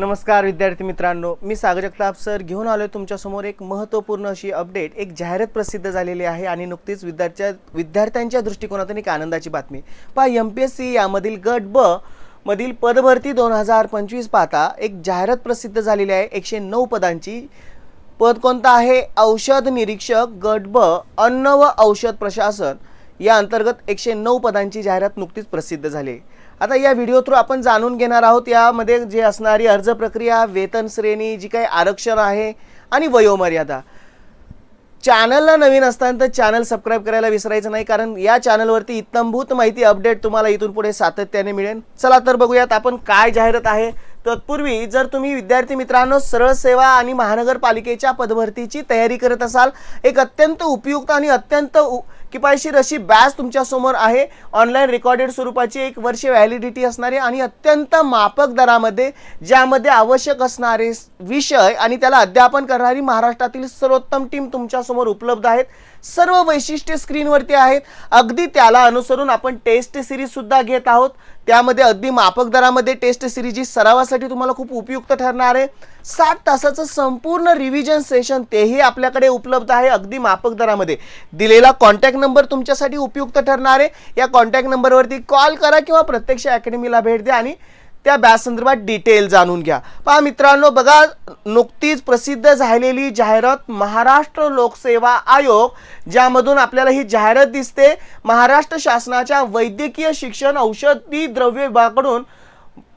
नमस्कार विद्यार्थी मित्रांनो मी सागर जगताप सर घेऊन आलो आहे तुमच्यासमोर एक महत्त्वपूर्ण अशी अपडेट एक जाहिरात प्रसिद्ध झालेली आहे आणि नुकतीच विद्यार्थ्या विद्यार्थ्यांच्या दृष्टिकोनातून एक आनंदाची बातमी. पहा एम पी एस सी यामधील गट ब मधील पदभरती दोन हजार पंचवीस पाहता एक जाहिरात प्रसिद्ध झालेली आहे. एकशे नऊ पदांची पद कोणतं आहे? औषध निरीक्षक गट ब अन्न व औषध प्रशासन. या अंतर्गत एकशे नऊ पदांची जाहिरात नुकतीच प्रसिद्ध झाली आहे. आता या व्हिडिओ थ्रू आपण जाणून घेणार आहोत यामध्ये जे असणारी अर्ज प्रक्रिया वेतन श्रेणी जी काही आरक्षण आहे आणि वयोमर्यादा. चॅनलला नवीन असताना तर चॅनल सबस्क्राईब करायला विसरायचं नाही कारण या चॅनलवरती इत्तमभूत माहिती अपडेट तुम्हाला इथून पुढे सातत्याने मिळेल. चला तर बघूयात आपण काय जाहिरात आहे. तत्पूर्वी जर तुम्ही विद्यार्थी मित्रांनो सरळ सेवा आणि महानगरपालिकेच्या पदभरतीची तयारी करत असाल एक अत्यंत उपयुक्त आणि अत्यंत उ- किफायतशीर अशी बॅच तुमच्यासमोर आहे. ऑनलाईन रेकॉर्डेड स्वरूपाची एक वर्ष व्हॅलिडिटी असणारी आणि अत्यंत मापक दरामध्ये ज्यामध्ये आवश्यक असणारे विषय आणि त्याला अध्यापन करणारी महाराष्ट्रातील सर्वोत्तम टीम तुमच्यासमोर उपलब्ध आहेत. सर्व वैशिष्ट्ये स्क्रीनवरती आहेत. अगदी त्याला अनुसरून आपण टेस्ट सिरीजसुद्धा घेत आहोत. त्यामध्ये अगदी मापक दरामध्ये टेस्ट सिरीज जी सरावासाठी तुम्हाला खूप उपयुक्त ठरणार आहे. सात तासाचं संपूर्ण रिव्हिजन सेशन तेही आपल्याकडे उपलब्ध आहे. अगदी मापक दरामध्ये. दिलेला कॉन्टॅक्ट नंबर तुमच्यासाठी उपयुक्त ठरणार आहे. या कॉन्टॅक्ट नंबरवरती कॉल करा किंवा प्रत्यक्ष अकॅडमीला भेट द्या आणि त्या बॅच संदर्भात डिटेल जाणून घ्या. पहा मित्रांनो बघा नुकतीच प्रसिद्ध झालेली जाहिरात महाराष्ट्र लोकसेवा आयोग ज्यामधून आपल्याला ही जाहिरात दिसते. महाराष्ट्र शासनाच्या वैद्यकीय शिक्षण औषधी द्रव्य विभागाकडून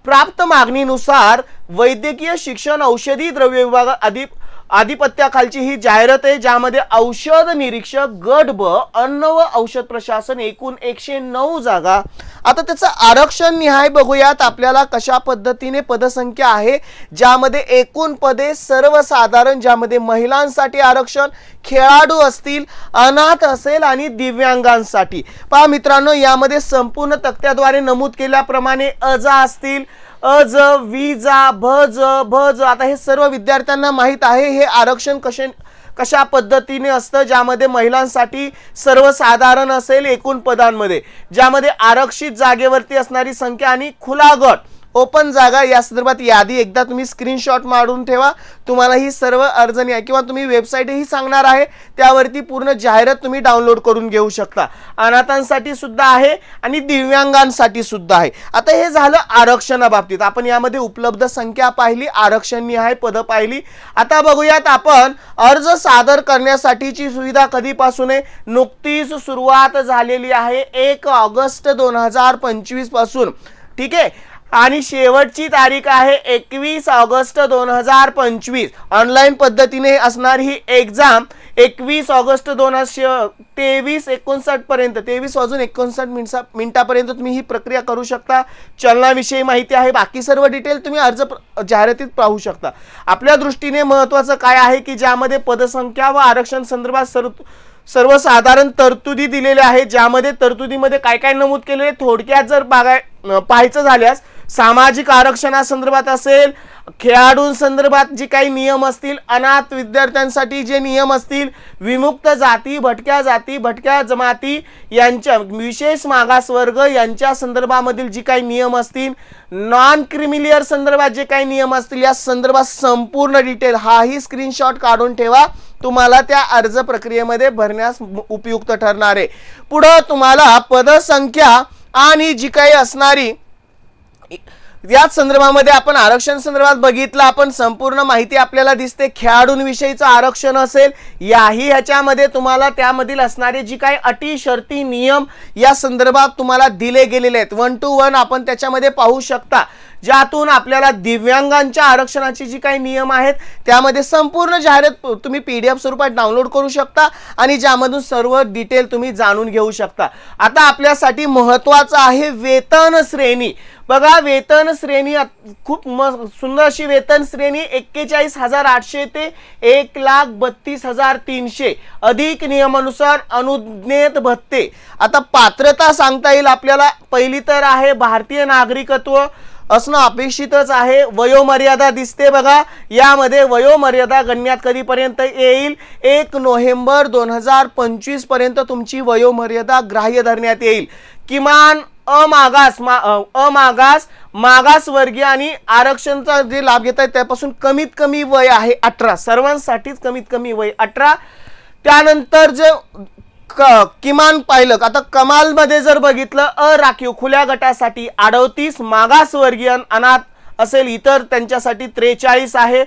प्राप्त मागणीनुसार वैद्यकीय शिक्षण औषधी द्रव्य विभाग अधिक आधिपत्याखालची ही जाहिरात आहे ज्यामध्ये औषध निरीक्षक गट ब अन्न व औषध प्रशासन एकूण एकशे नऊ जागा. आता त्याचं आरक्षण निहाय बघूयात आपल्याला कशा पद्धतीने पदसंख्या आहे ज्यामध्ये एकूण पदे सर्वसाधारण ज्यामध्ये महिलांसाठी आरक्षण खेळाडू असतील अनाथ असेल आणि दिव्यांगांसाठी. पहा मित्रांनो यामध्ये संपूर्ण तक्त्याद्वारे नमूद केल्याप्रमाणे अजा असतील अज विजा भज भज. आता हे सर्व विद्यार्थ्यांना माहीत आहे हे आरक्षण कसे कशा पद्धतीने असतं? ज्यामध्ये महिलांसाठी सर्वसाधारण असेल एकूण पदांमध्ये. ज्यामध्ये आरक्षित जागेवरती असणारी संख्या आणि खुला गट ओपन जागा या संदर्भात यादी एकदा तुम्ही स्क्रीनशॉट मारून ठेवा. तुम्हाला ही सर्व अडचणी आहे किंवा तुम्ही वेबसाईटही सांगणार आहे त्यावरती पूर्ण जाहिरात तुम्ही डाउनलोड करून घेऊ शकता. अनाथांसाठी सुद्धा आहे आणि दिव्यांगांसाठी सुद्धा आहे. आता हे झालं आरक्षणाबाबतीत. आपण यामध्ये उपलब्ध संख्या पाहिली आरक्षण निहाय पदं पाहिली. आता बघूयात आपण अर्ज सादर करण्यासाठीची सुविधा कधीपासून आहे? नुकतीच सुरुवात झालेली आहे एक ऑगस्ट दोन हजार पंचवीसपासून. ठीक आहे? आणि शेवटची तारीख आहे एकवीस ऑगस्ट दोन हजार पंचवीस. ऑनलाईन पद्धतीने असणार ही एक्झाम एकवीस ऑगस्ट दोन हजार तेवीस एकोणसाठ पर्यंत तेवीस वाजून एकोणसाठ मिनिटा मिनिटापर्यंत तुम्ही ही प्रक्रिया करू शकता. चलनाविषयी माहिती आहे. बाकी सर्व डिटेल तुम्ही अर्ज प्र- जाहिरातीत पाहू शकता. आपल्या दृष्टीने महत्त्वाचं काय आहे की ज्यामध्ये पदसंख्या व आरक्षण संदर्भात सर्व सर्वसाधारण तरतुदी दिलेल्या आहेत. ज्यामध्ये तरतुदीमध्ये काय काय नमूद केलेले आहे, थोडक्यात जर बागाय पाहायचं झाल्यास सामाजिक आरक्षणासंदर्भात असेल खेळाडूंसंदर्भात जे काही नियम असतील अनाथ विद्यार्थ्यांसाठी जे नियम असतील विमुक्त जाती भटक्या जाती भटक्या जमाती यांच्या विशेष मागासवर्ग यांच्या संदर्भामधील जी काही नियम असतील नॉन क्रिमिलियर संदर्भात जे काही नियम असतील या संदर्भात संपूर्ण डिटेल हाही स्क्रीनशॉट काढून ठेवा. तुम्हाला त्या अर्ज प्रक्रियेमध्ये भरण्यास उपयुक्त ठरणार आहे. पुढं तुम्हाला पदसंख्या आणि जी काही असणारी याच संदर्भामध्ये आपण आरक्षण संदर्भात बघितलं आपण संपूर्ण माहिती आपल्याला दिसते. खेळाडूंविषयीचं आरक्षण असेल याही ह्याच्यामध्ये तुम्हाला त्यामधील असणारे जी काही अटी शर्ती नियम या संदर्भात तुम्हाला दिले गेलेले आहेत. वन टू वन आपण त्याच्यामध्ये पाहू शकता. ज्यातून आपल्याला दिव्यांगांच्या आरक्षणाचे जी काही नियम आहेत त्यामध्ये संपूर्ण जाहिरात तुम्ही पी डी एफ स्वरूपात डाउनलोड करू शकता आणि ज्यामधून सर्व डिटेल तुम्ही जाणून घेऊ शकता. आता आपल्यासाठी महत्त्वाचं आहे वेतन श्रेणी. बघा वेतन श्रेणी खूप म सुंदर अशी वेतन श्रेणी एक्केचाळीस हजार आठशे ते एक लाख बत्तीस हजार तीनशे. अधिक नियमानुसार अनुज्ञेत भत्ते. आता पात्रता सांगता येईल आपल्याला. पहिली तर आहे भारतीय नागरिकत्व. असणं अपेक्षितच आहे. वयोमर्यादा दिसते बघा. यामध्ये वयोमर्यादा गणण्यात कधीपर्यंत येईल? एक नोव्हेंबर दोन हजार पंचवीसपर्यंत तुमची वयोमर्यादा ग्राह्य धरण्यात येईल. किमान अमागास मा अमागास मागासवर्गीय आणि आरक्षणचा जे लाभ घेत आहेत त्यापासून कमीत कमी वय आहे अठरा. सर्वांसाठीच कमीत कमी वय अठरा. त्यानंतर जे क किमान पाहिलं आता कमालमध्ये जर बघितलं अ राखीव खुल्या गटासाठी अडतीस मागासवर्गीय अनाथ असेल इतर त्यांच्यासाठी त्रेचाळीस आहे.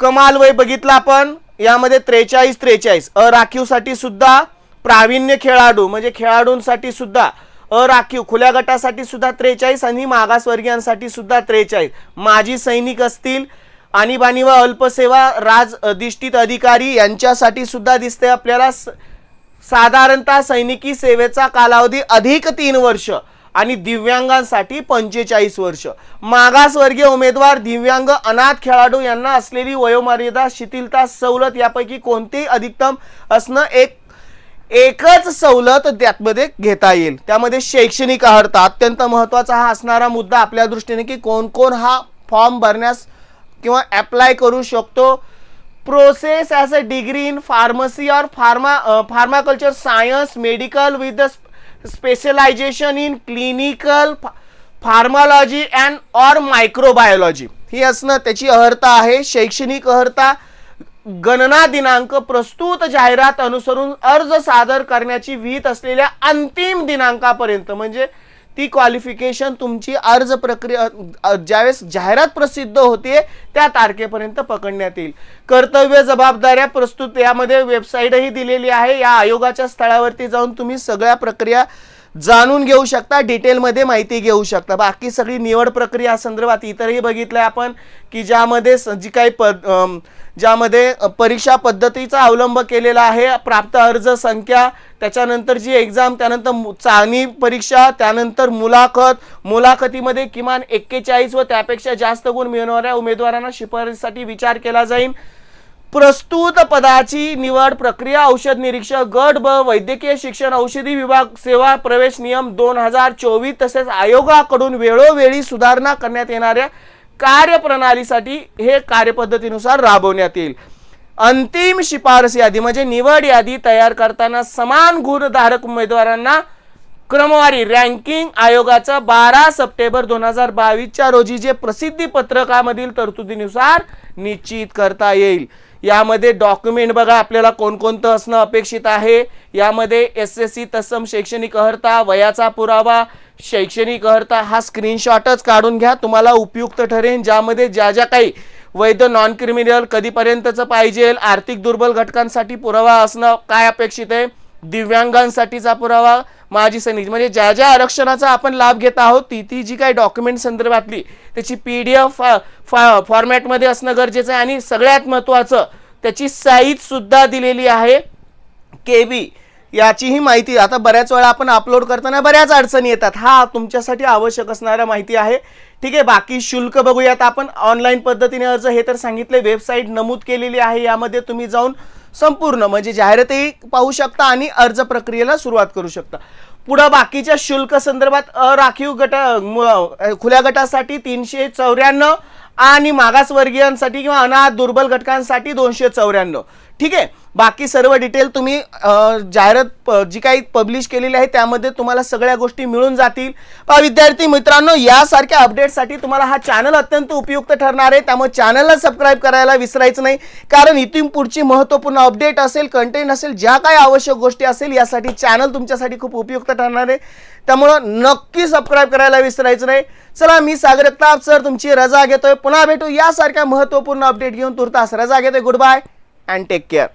कमाल वय बघितलं आपण यामध्ये त्रेचाळीस त्रेचाळीस. अ राखीवसाठी सुद्धा प्रावीण्य खेळाडू म्हणजे खेळाडूंसाठी सुद्धा अराखीव खुल्या गटासाठी सुद्धा त्रेचाळीस आणि मागासवर्गीयांसाठी सुद्धा त्रेचाळीस. माजी सैनिक असतील आणीबाणी व अल्पसेवा राज अधिष्ठित अधिकारी यांच्यासाठी सुद्धा दिसते आपल्याला. साधारणतः सैनिकी सेवेचा कालावधी अधिक तीन वर्ष आणि दिव्यांगांसाठी पंचेचाळीस वर्ष. मागासवर्गीय उमेदवार दिव्यांग अनाथ खेळाडू यांना असलेली वयोमर्यादा शिथिलता सवलत यापैकी कोणतेही अधिकतम असणं एक एकच सवलत त्यामध्ये घेता येईल. त्यामध्ये शैक्षणिक अर्हता अत्यंत महत्त्वाचा हा असणारा मुद्दा आपल्या दृष्टीने की कोण कोण हा फॉर्म भरण्यास किंवा अप्लाय करू शकतो. Process as a degree in pharmacy और pharma pharmaceutical science medical with specialisation in clinical pharmacology and or microbiology ही असणं त्याची अर्हता आहे शैक्षणिक अर्हता गणना दिनांक प्रस्तुत जाहिरात अनुसरून अर्ज सादर करण्याची विहित असलेल्या अंतिम दिनांकापर्यंत. म्हणजे ती क्वालिफिकेशन तुमची अर्ज प्रक्रिया ज्यावेळेस जाहिरात प्रसिद्ध होते त्या तारखेपर्यंत पकडण्यात येईल. कर्तव्य जबाबदाऱ्या प्रस्तुत यामध्ये वेबसाईटही दिलेली आहे. या आयोगाच्या स्थळावरती जाऊन तुम्ही सगळ्या प्रक्रिया जाणून घेऊ शकता डिटेलमध्ये माहिती घेऊ शकता. बाकी सगळी निवड प्रक्रिया संदर्भात इतरही बघितलंय आपण की ज्यामध्ये जी काही पद ज्यामध्ये परीक्षा पद्धतीचा अवलंब केलेला आहे प्राप्त अर्ज संख्या त्याच्यानंतर जी एक्झाम त्यानंतर मु- परीक्षा त्यानंतर मुलाखत मुलाखतीमध्ये किमान एक्केचाळीस व त्यापेक्षा जास्त गुण मिळवणाऱ्या उमेदवारांना शिफारसीसाठी विचार केला जाईल. प्रस्तुत पदाची निवड प्रक्रिया औषध निरीक्षक गट ब वैद्यकीय शिक्षण औषधी विभाग सेवा प्रवेश नियम दोन हजार चोवीस तसेच आयोगाकडून वेळोवेळी सुधारणा करण्यात येणाऱ्या कार्यप्रणालीसाठी हे कार्यपद्धतीनुसार राबवण्यात येईल. अंतिम शिफारस यादी म्हणजे निवड यादी तयार करताना समान गुणधारक उमेदवारांना क्रमवारी रँकिंग आयोगाचं बारा सप्टेंबर दोन हजार बावीसच्या रोजी जे प्रसिद्धी पत्रकामधील तरतुदीनुसार निश्चित करता येईल. यामध्ये डॉक्युमेंट बघा आपल्याला कोणकोणतं असणं अपेक्षित आहे? यामध्ये एस एस सी तत्सम शैक्षणिक अर्हता वयाचा पुरावा शैक्षणिक अर्हता हा स्क्रीनशॉटच काढून घ्या. तुम्हाला उपयुक्त ठरेल ज्यामध्ये ज्या ज्या काही वैध नॉन क्रिमिनल कधीपर्यंतचं पाहिजे आर्थिक दुर्बल घटकांसाठी पुरावा असणं काय अपेक्षित आहे? दिव्यांगांसाठीचा पुरावा माजी सैनिक म्हणजे ज्या ज्या आरक्षणाचा आपण लाभ घेत आहोत ती ती जी काही डॉक्युमेंट संदर्भातली त्याची पी डी एफ फॉर्मॅटमध्ये असणं गरजेचं आहे. आणि सगळ्यात महत्त्वाचं त्याची साईज सुद्धा दिलेली आहे. के बी याचीही माहिती आता बऱ्याच वेळा आपण अपलोड करताना बऱ्याच अडचणी येतात. हा तुमच्यासाठी आवश्यक असणाऱ्या माहिती आहे. ठीक आहे बाकी शुल्क बघूयात आपण. ऑनलाईन पद्धतीने अर्ज हे तर सांगितले. वेबसाईट नमूद केलेली आहे. यामध्ये तुम्ही जाऊन संपूर्ण म्हणजे जाहिरातही पाहू शकता आणि अर्ज प्रक्रियेला सुरुवात करू शकता. पुढं बाकीच्या शुल्क संदर्भात अराखीव गट खुल्या गटासाठी तीनशे चौऱ्याण्णव आणि मागासवर्गीयांसाठी किंवा अनाथ दुर्बल घटकांसाठी दोनशे चौऱ्याण्णव. ठीक आहे? बाकी सर्व डिटेल तुम्ही जाहिरात प- जी काही पब्लिश केलेली आहे त्यामध्ये तुम्हाला सगळ्या गोष्टी मिळून जातील. पहा विद्यार्थी मित्रांनो यासारख्या अपडेटसाठी तुम्हाला हा चॅनल अत्यंत उपयुक्त ठरणार आहे. त्यामुळे चॅनलला सबस्क्राईब करायला विसरायचं नाही. कारण इथून पुढची महत्त्वपूर्ण अपडेट असेल कंटेंट असेल ज्या काही आवश्यक गोष्टी असेल यासाठी चॅनल तुमच्यासाठी खूप उपयुक्त ठरणार आहे. त्यामुळं नक्की सबस्क्राईब करायला विसरायचं नाही. चला मी सागर सर तुमची रजा घेतोय. पुन्हा भेटू यासारख्या महत्त्वपूर्ण अपडेट घेऊन. तुर्तास रजा घेतोय. Good bye and take care.